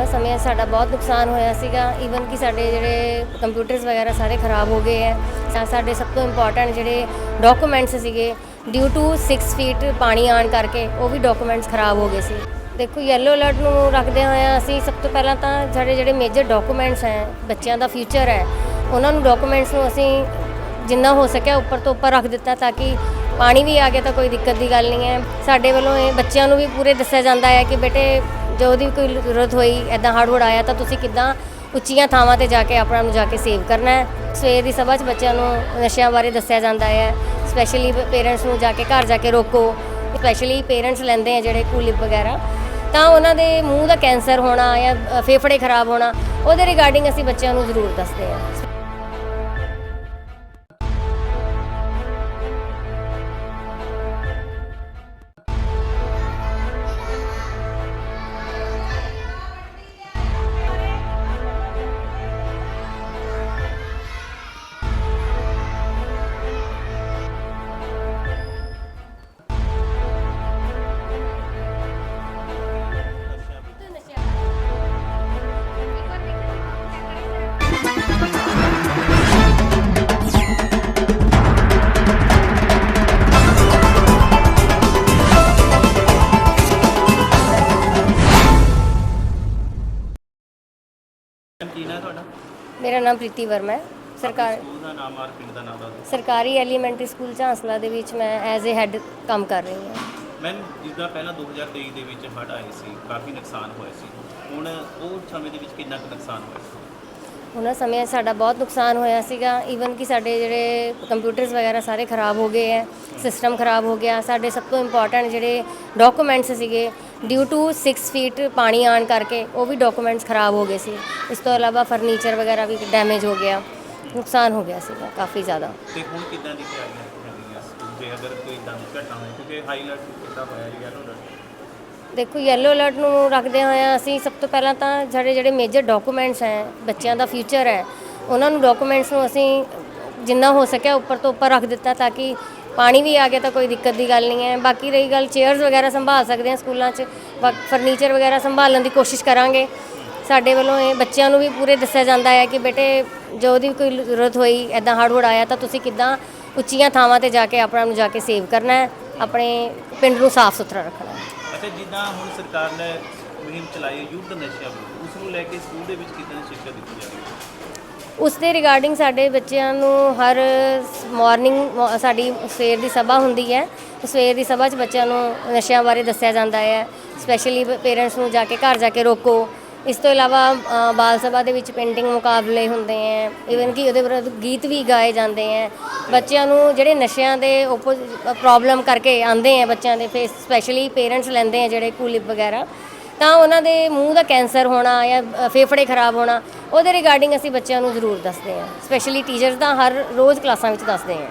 ਉਹਨਾਂ ਸਮੇਂ ਸਾਡਾ ਬਹੁਤ ਨੁਕਸਾਨ ਹੋਇਆ ਸੀਗਾ। ਈਵਨ ਕਿ ਸਾਡੇ ਜਿਹੜੇ ਕੰਪਿਊਟਰਸ ਵਗੈਰਾ ਸਾਰੇ ਖਰਾਬ ਹੋ ਗਏ ਹੈ। ਸਾ- ਸਾਡੇ ਸਭ ਤੋਂ ਇੰਪੋਰਟੈਂਟ ਜਿਹੜੇ ਡਾਕੂਮੈਂਟਸ ਸੀਗੇ ਡਿਊ ਟੂ 6 ਫੀਟ ਪਾਣੀ ਆਣ ਕਰਕੇ ਉਹ ਵੀ ਡਾਕੂਮੈਂਟਸ ਖਰਾਬ ਹੋ ਗਏ ਸੀ। ਦੇਖੋ ਯੈਲੋ ਅਲਰਟ ਨੂੰ ਰੱਖਦੇ ਹੋਇਆ ਅਸੀਂ ਸਭ ਤੋਂ ਪਹਿਲਾਂ ਤਾਂ ਸਾਡੇ ਜਿਹੜੇ ਮੇਜਰ ਡਾਕੂਮੈਂਟਸ ਹੈ, ਬੱਚਿਆਂ ਦਾ ਫਿਊਚਰ ਹੈ, ਉਹਨਾਂ ਨੂੰ ਡਾਕੂਮੈਂਟਸ ਨੂੰ ਅਸੀਂ ਜਿੰਨਾ ਹੋ ਸਕਿਆ ਉੱਪਰ ਤੋਂ ਉੱਪਰ ਰੱਖ ਦਿੱਤਾ ਤਾਂ ਕਿ ਪਾਣੀ ਵੀ ਆ ਗਿਆ ਤਾਂ ਕੋਈ ਦਿੱਕਤ ਦੀ ਗੱਲ ਨਹੀਂ ਹੈ। ਸਾਡੇ ਵੱਲੋਂ ਇਹ ਬੱਚਿਆਂ ਨੂੰ ਵੀ ਪੂਰੇ ਦੱਸਿਆ ਜਾਂਦਾ ਹੈ ਕਿ ਬੇਟੇ ਜੋ ਦੀ ਕੋਈ ਜ਼ਰੂਰਤ ਹੋਈ ਐਦਾਂ ਹੜ੍ਹ ਹੁੜ ਆਇਆ ਤਾਂ ਤੁਸੀਂ ਕਿੱਦਾਂ ਉੱਚੀਆਂ ਥਾਵਾਂ ਤੇ ਜਾ ਕੇ ਆਪਣਾ ਨੂੰ ਜਾ ਕੇ ਸੇਵ ਕਰਨਾ ਹੈ? ਸਵੇਰ ਦੀ ਸਭਾ 'ਚ ਬੱਚਿਆਂ ਨੂੰ ਨਸ਼ਿਆਂ ਬਾਰੇ ਦੱਸਿਆ ਜਾਂਦਾ ਹੈ। ਸਪੈਸ਼ਲੀ ਪੇਰੈਂਟਸ ਨੂੰ ਜਾ ਕੇ ਘਰ ਜਾ ਕੇ ਰੋਕੋ। ਸਪੈਸ਼ਲੀ ਪੇਰੈਂਟਸ ਲੈਂਦੇ ਆ ਜਿਹੜੇ ਕੂਲਿਪ ਵਗੈਰਾ। ਤਾਂ ਉਹਨਾਂ ਦੇ ਮੂੰਹ ਦਾ ਕੈਂਸਰ ਹੋਣਾ ਜਾਂ ਫੇਫੜੇ ਖਰਾਬ ਹੋਣਾ, ਉਹਦੇ ਰਿਗਾਰਡਿੰਗ ਅਸੀਂ ਬੱਚਿਆਂ ਨੂੰ ਜ਼ਰੂਰ ਦੱਸਦੇ ਹਾਂ। ਕੀ ਨਾ ਤੁਹਾਡਾ? ਮੇਰਾ ਨਾਮ ਪ੍ਰੀਤੀ ਵਰਮਾ ਹੈ। ਸਰਕਾਰ ਸਕੂਲ ਦਾ ਨਾਮ ਔਰ ਪਿੰਡ ਦਾ ਨਾਮ ਦੱਸ ਸਰਕਾਰੀ ਐਲੀਮੈਂਟਰੀ ਸਕੂਲ ਝਾਂਸਲਾ ਦੇ ਵਿੱਚ ਮੈਂ ਐਜ਼ ਅ ਹੈੱਡ ਕੰਮ ਕਰ ਰਹੀ ਹਾਂ। ਮੈਮ ਜਿੱਦਾਂ ਪਹਿਲਾਂ 2023 ਦੇ ਵਿੱਚ ਹੜ੍ਹ ਆਏ ਸੀ ਕਾਫੀ ਨੁਕਸਾਨ ਹੋਇਆ ਸੀ। ਹੁਣ ਉਹ ਸਮੇਂ ਦੇ ਵਿੱਚ ਕਿੰਨਾ ਕੁ ਨੁਕਸਾਨ ਹੋਇਆ ਸੀ? ਉਹਨਾਂ ਸਮੇਂ ਸਾਡਾ ਬਹੁਤ ਨੁਕਸਾਨ ਹੋਇਆ ਸੀਗਾ। ਈਵਨ ਕਿ ਸਾਡੇ ਜਿਹੜੇ ਕੰਪਿਊਟਰਸ ਵਗੈਰਾ ਸਾਰੇ ਖਰਾਬ ਹੋ ਗਏ ਹੈ ਸਿਸਟਮ ਖਰਾਬ ਹੋ ਗਿਆ। ਸਾਡੇ ਸਭ ਤੋਂ ਇੰਪੋਰਟੈਂਟ ਜਿਹੜੇ ਡਾਕੂਮੈਂਟਸ ਸੀਗੇ ਡਿਊ ਟੂ 6 ਫੀਟ ਪਾਣੀ ਆਣ ਕਰਕੇ ਉਹ ਵੀ ਡਾਕੂਮੈਂਟਸ ਖਰਾਬ ਹੋ ਗਏ ਸੀ। ਇਸ ਤੋਂ ਇਲਾਵਾ ਫਰਨੀਚਰ ਵਗੈਰਾ ਵੀ ਡੈਮੇਜ ਹੋ ਗਿਆ, ਨੁਕਸਾਨ ਹੋ ਗਿਆ ਸੀਗਾ ਕਾਫੀ ਜ਼ਿਆਦਾ। ਤੇ ਹੁਣ ਕਿੱਦਾਂ ਦੀ ਤਿਆਰੀਆਂ ਹੈਗੀਆਂ ਜੇ ਅਗਰ ਕੋਈ ਇਦਾਂ ਦੀ ਘਟਨਾ ਹੋਏ ਕਿਉਂਕਿ ਹਾਈ ਕੀਤਾ ਹੋਇਆ ਹੈ ਯੈਲੋ ਦੇਖੋ ਯੈਲੋ ਅਲਰਟ ਨੂੰ ਰੱਖਦੇ ਹੋਇਆ ਅਸੀਂ ਸਭ ਤੋਂ ਪਹਿਲਾਂ ਤਾਂ ਸਾਡੇ ਜਿਹੜੇ ਮੇਜਰ ਡਾਕੂਮੈਂਟਸ ਹੈ, ਬੱਚਿਆਂ ਦਾ ਫਿਊਚਰ ਹੈ, ਉਹਨਾਂ ਨੂੰ ਡਾਕੂਮੈਂਟਸ ਨੂੰ ਅਸੀਂ ਜਿੰਨਾ ਹੋ ਸਕਿਆ ਉੱਪਰ ਤੋਂ ਉੱਪਰ ਰੱਖ ਦਿੱਤਾ ਤਾਂ ਕਿ ਪਾਣੀ ਵੀ ਆ ਗਿਆ ਤਾਂ ਕੋਈ ਦਿੱਕਤ ਦੀ ਗੱਲ ਨਹੀਂ ਹੈ। ਬਾਕੀ ਰਹੀ ਗੱਲ ਚੇਅਰਸ ਵਗੈਰਾ ਸੰਭਾਲ ਸਕਦੇ ਹਾਂ ਸਕੂਲਾਂ 'ਚ ਫਰਨੀਚਰ ਵਗੈਰਾ ਸੰਭਾਲਣ ਦੀ ਕੋਸ਼ਿਸ਼ ਕਰਾਂਗੇ। ਸਾਡੇ ਵੱਲੋਂ ਇਹ ਬੱਚਿਆਂ ਨੂੰ ਵੀ ਪੂਰੇ ਦੱਸਿਆ ਜਾਂਦਾ ਹੈ ਕਿ ਬੇਟੇ ਜੋ ਦੀ ਕੋਈ ਜ਼ਰੂਰਤ ਹੋਈ ਐਦਾਂ ਹੜ੍ਹ ਹੁੜ ਆਇਆ ਤਾਂ ਤੁਸੀਂ ਕਿੱਦਾਂ ਉੱਚੀਆਂ ਥਾਵਾਂ ਤੇ ਜਾ ਕੇ ਆਪਣਾ ਨੂੰ ਜਾ ਕੇ ਸੇਵ ਕਰਨਾ ਹੈ, ਆਪਣੇ ਪਿੰਡ ਨੂੰ ਸਾਫ਼ ਸੁਥਰਾ ਰੱਖਣਾ ਹੈ। ਅੱਛਾ ਜਿੱਦਾਂ ਹੁਣ ਸਰਕਾਰ ਨੇ ਮੁਹਿੰਮ ਚਲਾਈ ਹੈ, ਯੁੱਧ ਨਸ਼ਿਆਂ ਵਿਰੁੱਧ ਉਸ ਨੂੰ ਲੈ ਕੇ ਸਕੂਲ ਦੇ ਵਿੱਚ ਕਿੱਦਾਂ ਸਿੱਖਿਆ ਦਿੱਤੀ ਜਾ ਰਹੀ ਹੈ? ਉਸ ਦੇ ਰਿਗਾਰਡਿੰਗ ਸਾਡੇ ਬੱਚਿਆਂ ਨੂੰ ਹਰ ਮਾਰਨਿੰਗ ਸਾਡੀ ਸਵੇਰ ਦੀ ਸਭਾ ਹੁੰਦੀ ਹੈ। ਸਵੇਰ ਦੀ ਸਭਾ 'ਚ ਬੱਚਿਆਂ ਨੂੰ ਨਸ਼ਿਆਂ ਬਾਰੇ ਦੱਸਿਆ ਜਾਂਦਾ ਹੈ। ਸਪੈਸ਼ਲੀ ਪੇਰੈਂਟਸ ਨੂੰ ਜਾ ਕੇ ਘਰ ਜਾ ਕੇ ਰੋਕੋ। ਇਸ ਤੋਂ ਇਲਾਵਾ ਅ, ਬਾਲ ਸਭਾ ਦੇ ਵਿੱਚ ਪੇਂਟਿੰਗ ਮੁਕਾਬਲੇ ਹੁੰਦੇ ਹੈ ਈਵਨ ਕਿ ਉਹਦੇ ਵਿਰੁੱਧ ਗੀਤ ਵੀ ਗਾਏ ਜਾਂਦੇ ਹੈ ਬੱਚਿਆਂ ਨੂੰ ਜਿਹੜੇ ਨਸ਼ਿਆਂ ਦੇ ਪ੍ਰੋਬਲਮ ਕਰਕੇ ਆਉਂਦੇ ਹੈ ਬੱਚਿਆਂ ਦੇ ਫੇਸ ਸਪੈਸ਼ਲੀ ਪੇਰੈਂਟਸ ਲੈਂਦੇ ਹੈ ਜਿਹੜੇ ਕੂਲਿਪ ਵਗੈਰਾ ਤਾਂ ਉਹਨਾਂ ਦੇ ਮੂੰਹ ਦਾ ਕੈਂਸਰ ਹੋਣਾ ਜਾਂ ਅ, ਫੇਫੜੇ ਖਰਾਬ ਹੋਣਾ ਉਹਦੇ ਰਿਗਾਰਡਿੰਗ ਅਸੀਂ ਬੱਚਿਆਂ ਨੂੰ ਜ਼ਰੂਰ ਦੱਸਦੇ ਹਾਂ ਸਪੈਸ਼ਲੀ ਟੀਚਰਸ ਤਾਂ ਹਰ ਰੋਜ਼ ਕਲਾਸਾਂ ਵਿੱਚ ਦੱਸਦੇ ਹਾਂ